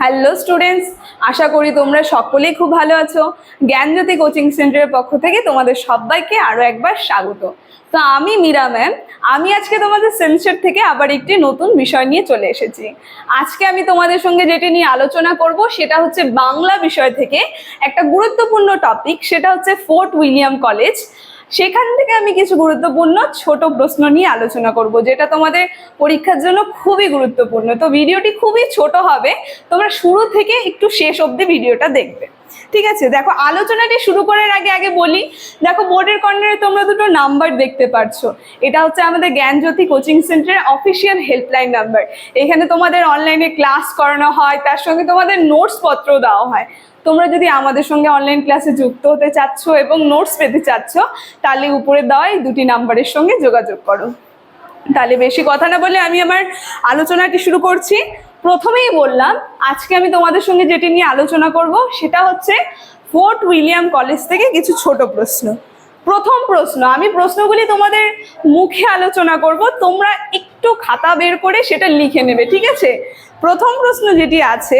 Hello students আশা করি তোমরা সকলেই খুব ভালো আছো। জ্ঞানজ্যোতি কোচিং সেন্টারের পক্ষ থেকে তোমাদের সবাইকে আরও একবার স্বাগত। তো আমি মীরা ম্যাম আমি আজকে তোমাদের সেন্সার থেকে আবার একটি নতুন বিষয় নিয়ে চলে এসেছি। আজকে আমি তোমাদের সঙ্গে যেটি নিয়ে আলোচনা করব, সেটা হচ্ছে বাংলা বিষয় থেকে একটা গুরুত্বপূর্ণ টপিক সেটা হচ্ছে ফোর্ট উইলিয়াম কলেজ সেখান থেকে আমি কিছু গুরুত্বপূর্ণ ছোট প্রশ্ন নিয়ে আলোচনা করব, যেটা তোমাদের পরীক্ষার জন্য খুবই গুরুত্বপূর্ণ। তো ভিডিওটি খুবই ছোট হবে, তোমরা শুরু থেকে একটু শেষ অবধি ভিডিওটা দেখবে। ঠিক আছে? দেখো, আলোচনাটি শুরু করার আগে আগে বলি, দেখো, বোর্ডের কর্নারে তোমরা দুটো নাম্বার দেখতে পাচ্ছ এটা হচ্ছে আমাদের জ্ঞানজ্যোতি কোচিং সেন্টারের অফিসিয়াল হেল্পলাইন নাম্বার। এখানে তোমাদের অনলাইনে ক্লাস করানো হয়, তার সঙ্গে তোমাদের নোটস পত্র দেওয়া হয়। তোমরা যদি আমাদের সঙ্গে অনলাইন ক্লাসে যুক্ত হতে চাচ্ছ এবং নোটস পেতে চাচ্ছ, তাহলে উপরে দেওয়া দুটি নাম্বারের সঙ্গে যোগাযোগ করো। তাহলে বেশি কথা না বলে আমি আমার আলোচনাটি শুরু করছি। প্রথমেই বললাম, আজকে আমি তোমাদের সঙ্গে যেটি নিয়ে আলোচনা করব সেটা হচ্ছে ফোর্ট উইলিয়াম কলেজ থেকে কিছু ছোট প্রশ্ন। প্রথম প্রশ্ন, আমি প্রশ্নগুলি তোমাদের মুখে আলোচনা করব, তোমরা একটু খাতা বের করে সেটা লিখে নেবে, ঠিক আছে? প্রথম প্রশ্ন যেটি আছে,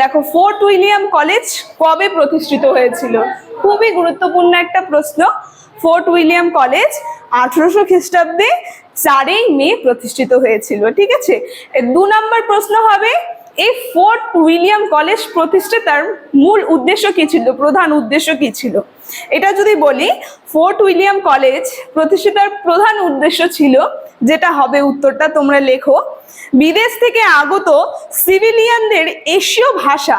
দেখো ফোর্ট উইলিয়াম কলেজ কবে প্রতিষ্ঠিত হয়েছিল? খুবই গুরুত্বপূর্ণ একটা প্রশ্ন। ফোর্ট উইলিয়াম কলেজ আঠেরোশো খ্রিস্টাব্দে চারই মে প্রতিষ্ঠিত হয়েছিল, ঠিক আছে? দু নম্বর প্রশ্ন হবে, এই ফোর্ট উইলিয়াম কলেজ প্রতিষ্ঠাতার মূল উদ্দেশ্য কি ছিল? প্রধান উদ্দেশ্য কি ছিল? এটা যদি বলি, ফোর্ট উইলিয়াম কলেজ প্রতিষ্ঠাতার প্রধান উদ্দেশ্য ছিল, যেটা হবে উত্তরটা তোমরা লেখো, বিদেশ থেকে আগত সিভিলিয়ানদের এশীয় ভাষা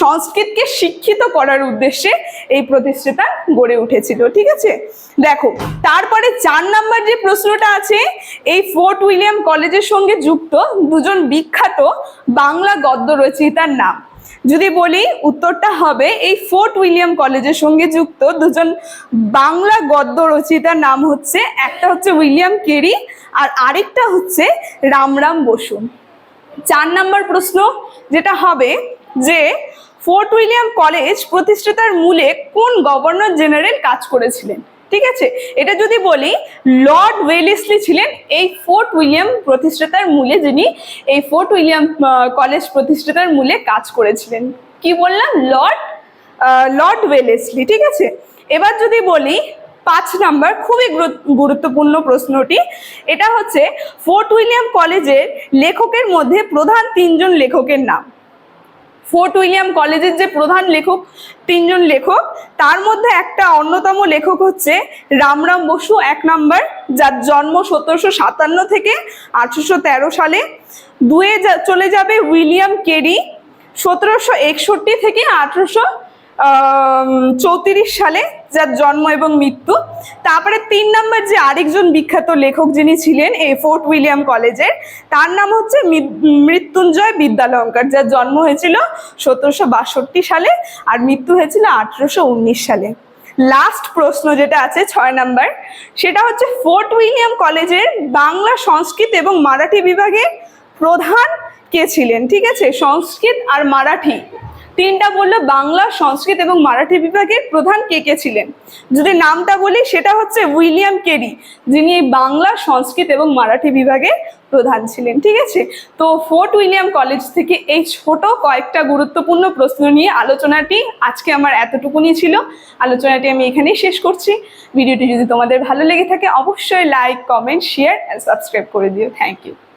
সংস্কৃতকে শিক্ষিত করার উদ্দেশ্যে এই প্রতিষ্ঠাতা গড়ে উঠেছিল, ঠিক আছে? দেখো, তারপরে চার নাম্বার যে প্রশ্নটা আছে, এই ফোর্ট উইলিয়াম কলেজের সঙ্গে যুক্ত দুজন বিখ্যাত বাংলা গদ্য রচয়িতার নাম। যদি বলি, উত্তরটা হবে এই ফোর্ট উইলিয়াম কলেজের সঙ্গে যুক্ত দুজন বাংলা গদ্য রচয়িতার নাম হচ্ছে, একটা হচ্ছে উইলিয়াম কেরি আর আরেকটা হচ্ছে রামরাম বসু। চার নাম্বার প্রশ্ন, যেটা হবে যে ফোর্ট উইলিয়াম কলেজ প্রতিষ্ঠাতার মূলে কোন গভর্নর জেনারেল কাজ করেছিলেন? ঠিক আছে? এটা যদি বলি, লর্ড ওয়েলেসলি ছিলেন এই ফোর্ট উইলিয়াম প্রতিষ্ঠাতার মূলে যিনি এই ফোর্ট উইলিয়াম কলেজ প্রতিষ্ঠাতার মূলে কাজ করেছিলেন। কি বললাম? লর্ড লর্ড ওয়েলেসলি, ঠিক আছে? এবার যদি বলি, পাঁচ নাম্বার খুবই গুরুত্বপূর্ণ প্রশ্নটি। এটা হচ্ছে, ফোর্ট উইলিয়াম কলেজের লেখকের মধ্যে প্রধান তিনজন লেখকের নাম। ফোর্ট উইলিয়াম কলেজের যে প্রধান লেখক, তিনজন লেখক, তার মধ্যে একটা অন্যতম লেখক হচ্ছে রামরাম বসু, এক নাম্বার, যার জন্ম সতেরোশো সাতান্ন থেকে আঠারোশো তেরো সালে। দুয়ে চলে যাবে উইলিয়াম কেরি, সতেরোশো একষট্টি থেকে আঠারোশো চৌত্রিশ সালে যার জন্ম এবং মৃত্যু। তারপরে তিন নম্বর যে আরেকজন বিখ্যাত লেখক যিনি ছিলেন এই ফোর্ট উইলিয়াম কলেজের, তার নাম হচ্ছে মৃত্যুঞ্জয় বিদ্যালঙ্কার, যার জন্ম হয়েছিল সতেরোশো বাষট্টি সালে আর মৃত্যু হয়েছিল আঠেরোশো উনিশ সালে। লাস্ট প্রশ্ন যেটা আছে ছয় নাম্বার, সেটা হচ্ছে ফোর্ট উইলিয়াম কলেজের বাংলা সংস্কৃত এবং মারাঠি বিভাগের প্রধান কে ছিলেন? ঠিক আছে? সংস্কৃত আর মারাঠি। তিনটা বলল বাংলা, সংস্কৃত এবং মারাঠি বিভাগের প্রধান কে কে ছিলেন? যদি নামটা বলি, সেটা হচ্ছে উইলিয়াম কেরি, যিনি এই বাংলা, সংস্কৃত এবং মারাঠি বিভাগের প্রধান ছিলেন, ঠিক আছে? তো ফোর্ট উইলিয়াম কলেজ থেকে এই ছোট কয়েকটা গুরুত্বপূর্ণ প্রশ্ন নিয়ে আলোচনাটি আজকে আমার এতটুকুনি ছিল। আলোচনাটি আমি এখানেই শেষ করছি। ভিডিওটি যদি তোমাদের ভালো লেগে থাকে, অবশ্যই like, comment, share and subscribe করে দিও। Thank you